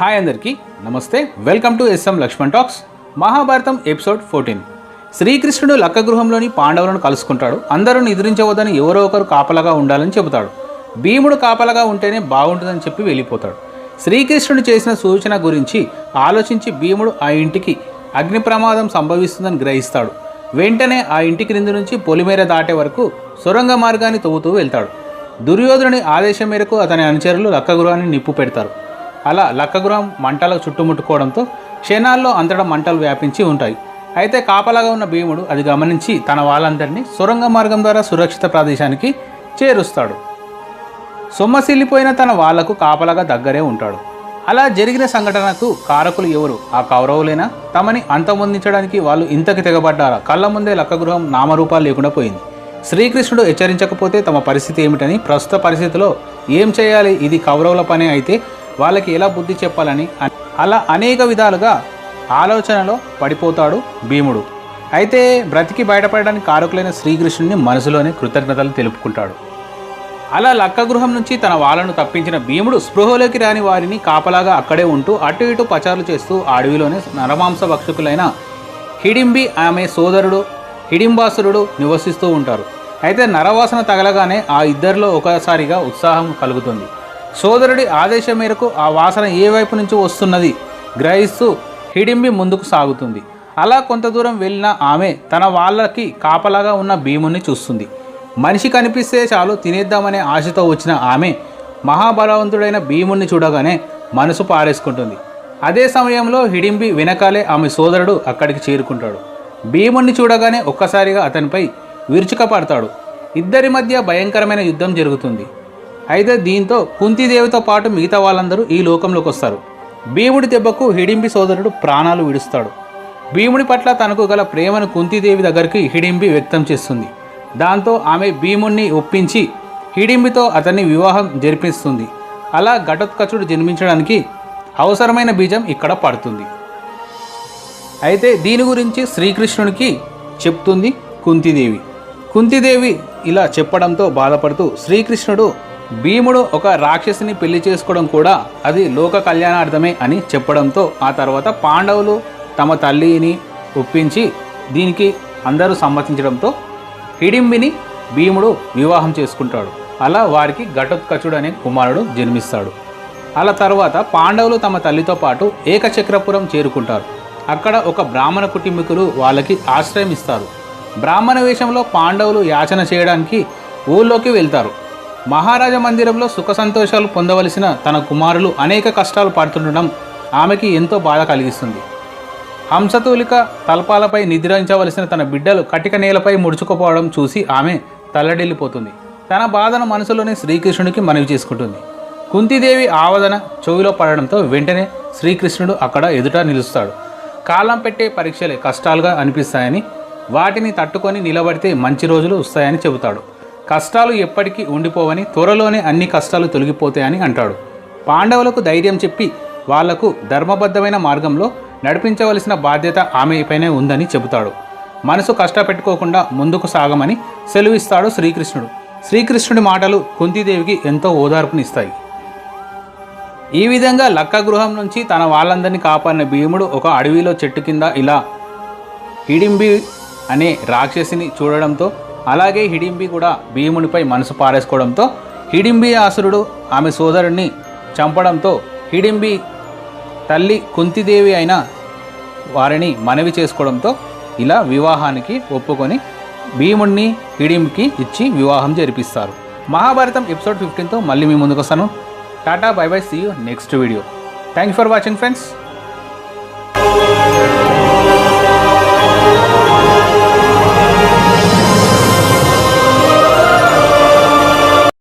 Hi అందరికీ నమస్తే. Welcome to SM Lakshman talks. Mahabharatam episode fourteen. శ్రీకృష్ణుడు లక్క గృహంలోని పాండవులను కలుసుకుంటాడు. అందరూ నిద్రించవద్దని ఎవరో ఒకరు కాపలాగా ఉండాలని చెబుతాడు. భీముడు కాపలాగా ఉంటేనే బాగుంటుందని చెప్పి వెళ్ళిపోతాడు. శ్రీకృష్ణుడు చేసిన సూచన గురించి ఆలోచించి భీముడు ఆ ఇంటికి అగ్ని ప్రమాదం సంభవిస్తుందని గ్రహిస్తాడు. వెంటనే ఆ ఇంటి క్రింద నుంచి పొలిమేర దాటే వరకు సొరంగ మార్గాన్ని తవ్వుతూ వెళ్తాడు. దుర్యోధనుని ఆదేశం మేరకు అతని అనుచరులు లక్కగృహాన్ని నిప్పు పెడతారు. అలా లక్కగృహం మంటలకు చుట్టుముట్టుకోవడంతో క్షణాల్లో అంతటా మంటలు వ్యాపించి ఉంటాయి. అయితే కాపలాగా ఉన్న భీముడు అది గమనించి తన వాళ్ళందరినీ సొరంగ మార్గం ద్వారా సురక్షిత ప్రదేశానికి చేరుస్తాడు. సొమ్మసిల్లిపోయిన తన వాళ్ళకు కాపలాగా దగ్గరే ఉంటాడు. అలా జరిగిన సంఘటనకు కారకులు ఎవరు? ఆ కౌరవులేనా? తమని అంతమొందించడానికి వాళ్ళు ఇంతకి తెగబడ్డారా? కళ్ళ ముందే లక్కగృహం నామరూపాలు లేకుండా పోయింది. శ్రీకృష్ణుడు హెచ్చరించకపోతే తమ పరిస్థితి ఏమిటని ప్రస్తుత పరిస్థితిలో ఏం చేయాలి? ఇది కౌరవుల పని అయితే వాళ్ళకి ఎలా బుద్ధి చెప్పాలని అలా అనేక విధాలుగా ఆలోచనలో పడిపోతాడు భీముడు. అయితే బ్రతికి బయటపడడానికి కారకులైన శ్రీకృష్ణుని మనసులోనే కృతజ్ఞతలు తెలుపుకుంటాడు. అలా లక్క గృహం నుంచి తన వాళ్ళను తప్పించిన భీముడు స్పృహలోకి రాని వారిని కాపలాగా అక్కడే ఉంటూ అటు ఇటు పచారులు చేస్తూ అడవిలోనే నరమాంస భక్షకులైన హిడింబి ఆమె సోదరుడు హిడింబాసురుడు నివసిస్తూ ఉంటారు. అయితే నరవాసన తగలగానే ఆ ఇద్దరిలో ఒకసారిగా ఉత్సాహం కలుగుతుంది. సోదరుడి ఆదేశం మేరకు ఆ వాసన ఏ వైపు నుంచి వస్తున్నది గ్రహిస్తూ హిడింబి ముందుకు సాగుతుంది. అలా కొంత దూరం వెళ్ళిన ఆమె తన వాళ్ళకి కాపలాగా ఉన్న భీముని చూస్తుంది. మనిషి కనిపిస్తే చాలు తినేద్దామనే ఆశతో వచ్చిన ఆమె మహాబలవంతుడైన భీముణ్ణి చూడగానే మనసు పారేసుకుంటుంది. అదే సమయంలో హిడింబి వెనకాలే ఆమె సోదరుడు అక్కడికి చేరుకుంటాడు. భీముణ్ణి చూడగానే ఒక్కసారిగా అతనిపై విరుచుకపడతాడు ఇద్దరి మధ్య భయంకరమైన యుద్ధం జరుగుతుంది. అయితే దీంతో కుంతిదేవితో పాటు మిగతా వాళ్ళందరూ ఈ లోకంలోకి వస్తారు. భీముడి దెబ్బకు హిడింబి సోదరుడు ప్రాణాలు విడుస్తాడు. భీముడి పట్ల తనకు గల ప్రేమను కుంతిదేవి దగ్గరికి హిడింబి వ్యక్తం చేస్తుంది. దాంతో ఆమె భీముణ్ణి ఒప్పించి హిడింబితో అతన్ని వివాహం జరిపిస్తుంది. అలా ఘటోత్కచుడు జన్మించడానికి అవసరమైన బీజం ఇక్కడ పడుతుంది. అయితే దీని గురించి శ్రీకృష్ణునికి చెప్తుంది కుంతిదేవి. కుంతిదేవి ఇలా చెప్పడంతో బాధపడుతూ శ్రీకృష్ణుడు భీముడు ఒక రాక్షసిని పెళ్ళి చేసుకోవడం కూడా అది లోక కళ్యాణార్థమే అని చెప్పడంతో ఆ తర్వాత పాండవులు తమ తల్లిని ఒప్పించి దీనికి అందరూ సమ్మతించడంతో హిడింబిని భీముడు వివాహం చేసుకుంటాడు. అలా వారికి ఘటోత్కచుడు అనే కుమారుడు జన్మిస్తాడు. అలా తర్వాత పాండవులు తమ తల్లితో పాటు ఏకచక్రపురం చేరుకుంటారు. అక్కడ ఒక బ్రాహ్మణ కుటుంబీకులు వాళ్ళకి ఆశ్రయం ఇస్తారు బ్రాహ్మణ వేషంలో పాండవులు యాచన చేయడానికి ఊళ్ళోకి వెళ్తారు. మహారాజ మందిరంలో సుఖ సంతోషాలు పొందవలసిన తన కుమారులు అనేక కష్టాలు పడుతుండడం ఆమెకి ఎంతో బాధ కలిగిస్తుంది. హంసతూలిక తల్పాలపై నిద్రించవలసిన తన బిడ్డలు కటిక నేలపై ముడుచుకుపోవడం చూసి ఆమె తల్లడిల్లిపోతుంది. తన బాధను మనసులోనే శ్రీకృష్ణుడికి మనవి చేసుకుంటుంది. కుంతిదేవి ఆవదన చెవిలో పడడంతో వెంటనే శ్రీకృష్ణుడు అక్కడ ఎదుట నిలుస్తాడు. కాలం పెట్టే పరీక్షలే కష్టాలుగా అనిపిస్తాయని వాటిని తట్టుకొని నిలబడితే మంచి రోజులు వస్తాయని చెబుతాడు. కష్టాలు ఎప్పటికీ ఉండిపోవని త్వరలోనే అన్ని కష్టాలు తొలగిపోతాయని అంటాడు. పాండవులకు ధైర్యం చెప్పి వాళ్ళకు ధర్మబద్ధమైన మార్గంలో నడిపించవలసిన బాధ్యత ఆమెపైనే ఉందని చెబుతాడు. మనసు కష్టపెట్టుకోకుండా ముందుకు సాగమని సెలవిస్తాడు శ్రీకృష్ణుడు. శ్రీకృష్ణుడి మాటలు కుంతిదేవికి ఎంతో ఓదార్పునిస్తాయి. ఈ విధంగా లక్క గృహం నుంచి తన వాళ్ళందరినీ కాపాడిన భీముడు ఒక అడవిలో చెట్టు కింద ఇలా హిడింబి అనే రాక్షసిని చూడడంతో అలాగే హిడింబి కూడా భీమునిపై మనసు పారేసుకోవడంతో హిడింబి ఆసురుడు ఆమె సోదరుడిని చంపడంతో హిడింబి తల్లి కుంతిదేవి అయిన వారిని మనవి చేసుకోవడంతో ఇలా వివాహానికి ఒప్పుకొని భీముణ్ణి హిడింబికి ఇచ్చి వివాహం జరిపిస్తారు. మహాభారతం ఎపిసోడ్ ఫిఫ్టీన్తో మళ్ళీ మీ ముందుకు వస్తాను Tata bye bye see you next video. Thank you for watching friends.